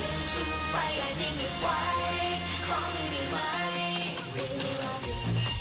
วิ่งสู้ไปและนิ่งหยุดไว้ขอไม่ได้ไหม Really love you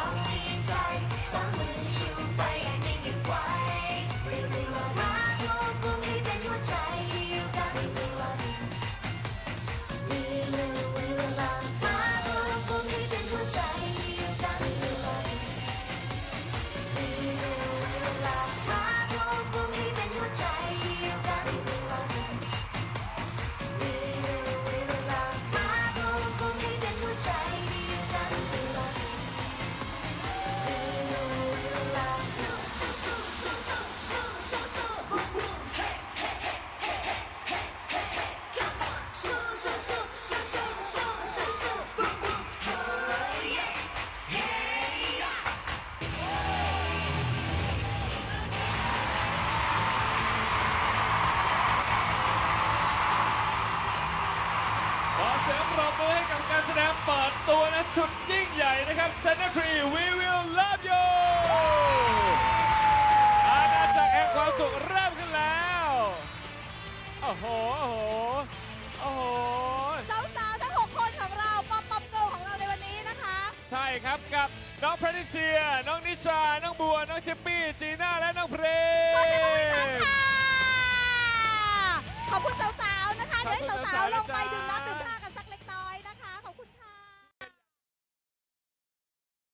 เพียงถ้าเรามีใจ ปิดตัวนะสุดยิ่งใหญ่นะครับเซนต์ทรี We Will Love You อาณาจักรแห่งความสุขเริ่มขึ้นแล้วโอ้โหโอ้โหโอ้โห สาวๆทั้ง 6 คนของเรา ป๊อปป๊อปเกิลของเราในวันนี้นะคะ ใช่ครับกับน้องแพทริเซีย น้องนิชา น้องบัว น้องชิปปี้จีน่า และน้องเพลง ขอเสียงปรบมืออีกครั้งค่ะ ขอบคุณสาวๆนะคะ เดี๋ยวให้สาวๆลงไปดื่มน้ำดื่มท่ากัน